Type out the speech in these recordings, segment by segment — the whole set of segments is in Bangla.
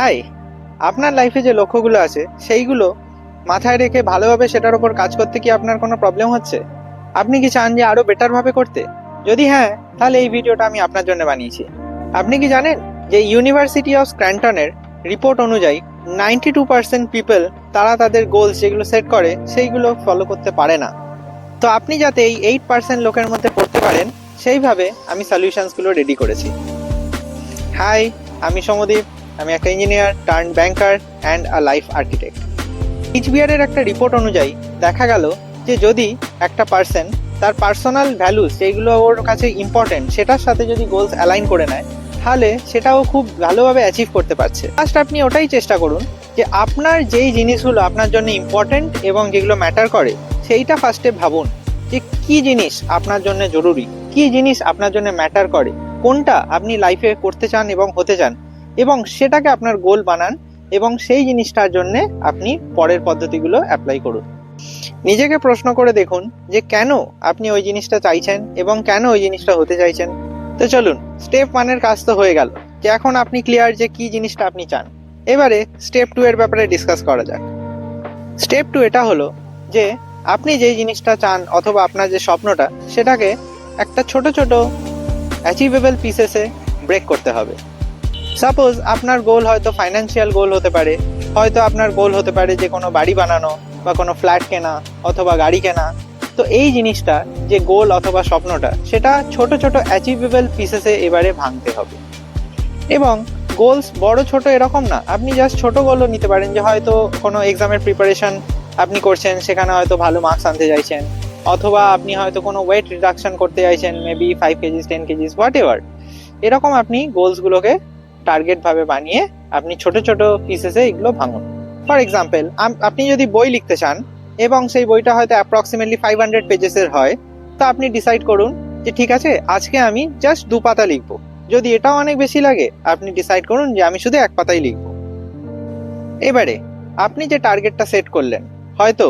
হাই, আপনার লাইফে যে লক্ষ্যগুলো আছে, সেইগুলো মাথায় রেখে ভালোভাবে সেটার উপর কাজ করতে কি আপনার কোনো প্রবলেম হচ্ছে? আপনি কি চান যে আরও বেটারভাবে করতে? যদি হ্যাঁ তাহলে এই ভিডিওটা আমি আপনার জন্য বানিয়েছি। আপনি কি জানেন যে ইউনিভার্সিটি অফ স্ক্র্যান্টনের রিপোর্ট অনুযায়ী নাইনটি টু পার্সেন্ট পিপল তারা তাদের গোলস যেগুলো সেট করে, সেইগুলো ফলো করতে পারে না। তো আপনি যাতে এই এইট পার্সেন্ট লোকের মধ্যে পড়তে পারেন, সেইভাবে আমি সলিউশনসগুলো রেডি করেছি। হাই, আমি সমদীপ। আমি একটা engineer turn banker and a life architect এইচবিআরের একটা রিপোর্ট অনুযায়ী দেখা গেল যে যদি একটা পার্সন তার পার্সোনাল ভ্যালুস যেগুলো ওর কাছে ইম্পর্টেন্ট সেটার সাথে যদি গোলস অ্যালাইন করে নেয়, তাহলে সেটাও খুব ভালোভাবে অ্যাচিভ করতে পারছে। ফার্স্ট আপনি ওটাই চেষ্টা করুন যে আপনার যেই জিনিসগুলো আপনার জন্য ইম্পর্টেন্ট এবং যেগুলো ম্যাটার করে, সেইটা ফার্স্টে ভাবুন যে কি জিনিস আপনার জন্য জরুরি, কি জিনিস আপনার জন্য ম্যাটার করে, কোনটা আপনি লাইফে করতে চান এবং হতে চান। এবং সেটাকে আপনার গোল বানান এবং সেই জিনিসটার জন্য আপনি পরের পদ্ধতিগুলো অ্যাপ্লাই করুন। নিজেকে প্রশ্ন করে দেখুন যে কেন আপনি ওই জিনিসটা চাইছেন এবং কেন ওই জিনিসটা হতে চাইছেন। তো চলুন স্টেপ ওয়ানের কাজ তো হয়ে গেল যে এখন আপনি ক্লিয়ার যে কি জিনিসটা আপনি চান। এবারে স্টেপ টু এর ব্যাপারে ডিসকাস করা যাক। স্টেপ টু এটা হলো যে আপনি যেই জিনিসটা চান অথবা আপনার যে স্বপ্নটা, সেটাকে একটা ছোট ছোট অ্যাচিভেবল পিসেসে ব্রেক করতে হবে। সাপোজ আপনার গোল হয়তো ফাইন্যান্সিয়াল গোল হতে পারে। হয়তো আপনার গোল হতে পারে যে কোনো বাড়ি বানানো বা কোনো ফ্ল্যাট কেনা অথবা গাড়ি কেনা। তো এই জিনিসটা যে গোল অথবা স্বপ্নটা, সেটা ছোট ছোট অ্যাচিভেবল পিসেসে এবারে ভাঙতে হবে। এবং গোলস বড় ছোট এরকম না, আপনি জাস্ট ছোট গোলও নিতে পারেন যে হয়তো কোনো এক্সামের প্রিপারেশন আপনি করছেন, সেখানে হয়তো ভালো মার্কস আনতে চাইছেন। অথবা আপনি হয়তো কোনো ওয়েট রিডাকশন করতে চাইছেন maybe five kgs ten kgs whatever এরকম আপনি গোলসগুলোকে টার্গেট ভাবে বানিয়ে আপনি ছোট ছোট পিসেসে এগুলো ভাঙুন। ফর এক্সাম্পল আপনি যদি বই লিখতে চান এবং সেই বইটা হয়তো অ্যাপ্রক্সিমেটলি ফাইভ হান্ড্রেড পেজেসের হয়, তো আপনি ডিসাইড করুন যে ঠিক আছে, আজকে আমি জাস্ট দু পাতা লিখব। যদি এটাও অনেক বেশি লাগে, আপনি ডিসাইড করুন যে আমি শুধু এক পাতাই লিখব। এবারে, আপনি যে টার্গেটটা সেট করলেন, হয়তো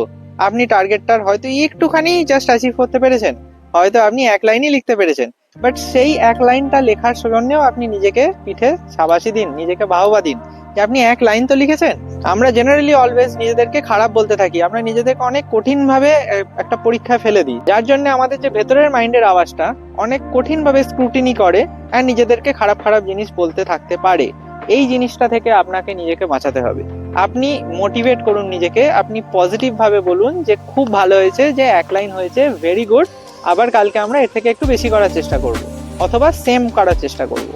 আপনি টার্গেটটার হয়তো একটুখানি জাস্ট অ্যাচিভ করতে পেরেছেন, হয়তো আপনি এক লাইনই লিখতে পেরেছেন বাট সেই এক লাইনটা লেখার জন্যও আপনি নিজেকে পিঠে সাবাসি দিন, নিজেকে বাহবা দিন। যে আপনি এক লাইন তো লিখেছেন? আমরা জেনারেলি অলওয়েজ নিজেদেরকে খারাপ বলতে থাকি। আমরা নিজেদেরকে অনেক কঠিন ভাবে একটা পরীক্ষা ফেলে দিই। যার জন্য আমাদের যে ভেতরের মাইন্ডের আওয়াজটা অনেক কঠিন ভাবে স্ক্রুটিনি করে আর নিজেদেরকে খারাপ খারাপ জিনিস বলতে থাকতে পারে। এই জিনিসটা থেকে আপনাকে নিজেকে বাঁচাতে হবে। আপনি মোটিভেট করুন নিজেকে। আপনি পজিটিভ ভাবে বলুন যে, খুব ভালো হয়েছে যে, এক লাইন হয়েছে ভেরি গুড আবার কালকে আমরা এর থেকে একটু বেশি করার চেষ্টা করব, অথবা সেম করার চেষ্টা করব।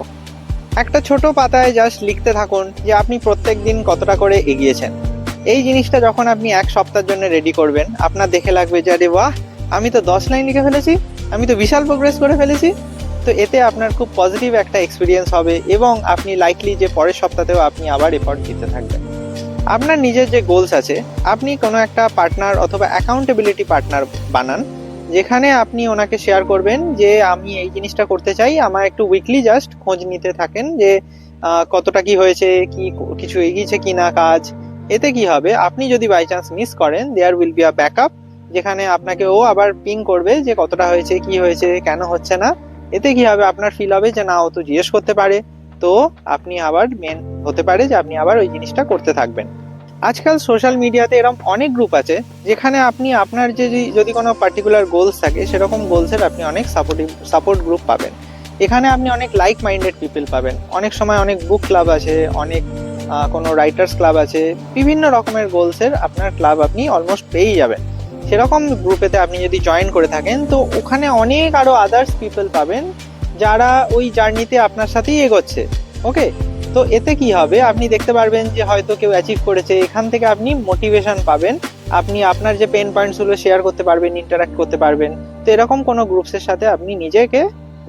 একটা ছোট পাতায় জাস্ট লিখতে থাকুন যে আপনি প্রত্যেক দিন কতটা করে এগিয়েছেন। এই জিনিসটা যখন আপনি এক সপ্তাহের জন্য রেডি করবেন, আপনার দেখে লাগবে যে, আরে বাহ, আমি তো দশ লাইন লিখে ফেলেছি, আমি তো বিশাল প্রোগ্রেস করে ফেলেছি। তো এতে আপনার খুব পজিটিভ একটা এক্সপিরিয়েন্স হবে এবং আপনি লাইকলি যে পরের সপ্তাহেও আপনি আবার এফর্ট দিতে থাকবেন। আপনার নিজের যে গোলস আছে, আপনি কোনো একটা পার্টনার অথবা অ্যাকাউন্টেবিলিটি পার্টনার বানান যেখানে আপনি ওনাকে শেয়ার করবেন যে, আমি এই জিনিসটা করতে চাই। আমার একটু উইকলি জাস্ট খোঁজ নিতে থাকেন যে কতটা কি হয়েছে, কি কিছু এগিয়েছে কি না কাজ, এতে কি হবে? আপনি যদি বাই চান্স মিস করেন there will be a backup যেখানে আপনাকে ও আবার পিং করবে যে, কতটা হয়েছে, কি হয়েছে, কেন হচ্ছে না? এতে কি হবে? আপনার ফিল হবে যে, না, ও তো জিজ্ঞেস করতে পারে। তো আপনি আবার মেন হতে পারে যে, আপনি আবার ওই জিনিসটা করতে থাকবেন। আজকাল সোশ্যাল মিডিয়াতে এরকম অনেক গ্রুপ আছে, যেখানে আপনি আপনার যে যদি- কোনো পার্টিকুলার গোলস থাকে, সেরকম গোলসের আপনি অনেক সাপোর্টিভ সাপোর্ট গ্রুপ পাবেন। এখানে আপনি অনেক লাইক মাইন্ডেড পিপল পাবেন। অনেক সময় অনেক বুক ক্লাব আছে, অনেক কোনো রাইটার্স ক্লাব আছে, বিভিন্ন রকমের গোলসের আপনার ক্লাব আপনি অলমোস্ট পেয়েই যাবেন। সেরকম গ্রুপেতে আপনি যদি জয়েন করে থাকেন, তো ওখানে অনেক আরও আদার্স পিপল পাবেন, যারা ওই জার্নিতে আপনার সাথেই এগোচ্ছে ওকে তো এতে কি হবে? আপনি দেখতে পারবেন যে হয়তো কেউ অ্যাচিভ করেছে। এখান থেকে আপনি মোটিভেশন পাবেন। আপনি আপনার যে পেন পয়েন্টসগুলো শেয়ার করতে পারবেন ইন্টারাক্ট করতে পারবেন। তো এরকম কোনো গ্রুপসের সাথে আপনি নিজেকে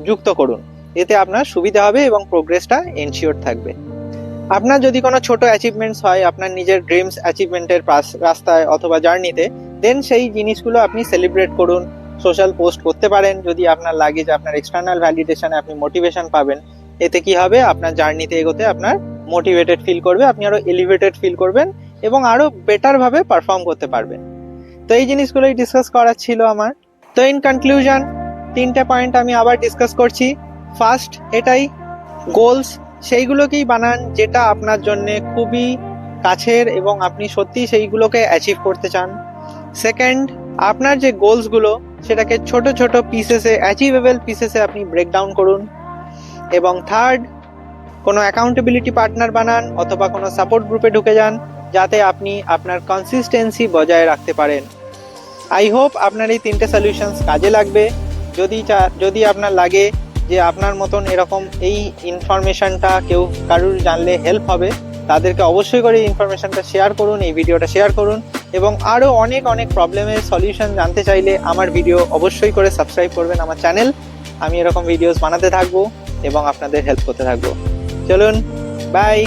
যুক্ত করুন। এতে আপনার সুবিধা হবে এবং প্রোগ্রেসটা এনশিওর থাকবে। আপনার যদি কোনো ছোট অ্যাচিভমেন্টস হয়, আপনার নিজের ড্রিমস অ্যাচিভমেন্টের রাস্তায় অথবা জার্নিতে দেন সেই জিনিসগুলো আপনি সেলিব্রেট করুন। সোশ্যাল পোস্ট করতে পারেন। যদি আপনার লাগে যে আপনার এক্সটার্নাল ভ্যালিডেশনে আপনি মোটিভেশন পাবেন এতে কি হবে? আপনার জার্নিতে এগোতে আপনার মোটিভেটেড ফিল করবে, আপনি আরও এলিভেটেড ফিল করবেন এবং আরও বেটার ভাবে পারফর্ম করতে পারবেন। তো এই জিনিসগুলোই ডিসকাস করার ছিল আমার। তো ইন কনক্লুশন তিনটে পয়েন্ট আমি আবার ডিসকাস করছি। ফার্স্ট এটাই গোলস সেইগুলোকেই বানান যেটা আপনার জন্য খুবই কাছের এবং আপনি সত্যি সেইগুলোকে অ্যাচিভ করতে চান। সেকেন্ড আপনার যে গোলসগুলো সেটাকে ছোট ছোট পিসেসে অ্যাচিভেবল পিসেসে আপনি ব্রেকডাউন করুন। এবং থার্ড কোনো অ্যাকাউন্টেবিলিটি পার্টনার বানান অথবা কোনো সাপোর্ট গ্রুপে ঢুকে যান যাতে আপনি আপনার কনসিস্টেন্সি বজায় রাখতে পারেন। আই হোপ আপনার এই তিনটে সলিউশনস কাজে লাগবে। যদি যদি আপনার লাগে যে আপনার মতন এরকম এই ইনফরমেশনটা কেউ কারুর জানলে হেল্প হবে, তাদেরকে অবশ্যই করে এই ইনফরমেশনটা শেয়ার করুন, এই ভিডিওটা শেয়ার করুন এবং আরও অনেক অনেক প্রবলেমের সলিউশন জানতে চাইলে আমার ভিডিও অবশ্যই করে সাবস্ক্রাইব করবেন আমার চ্যানেল আমি এরকম ভিডিওস বানাতে থাকব। এবং আপনাদের হেল্প করতে থাকব। চলুন বাই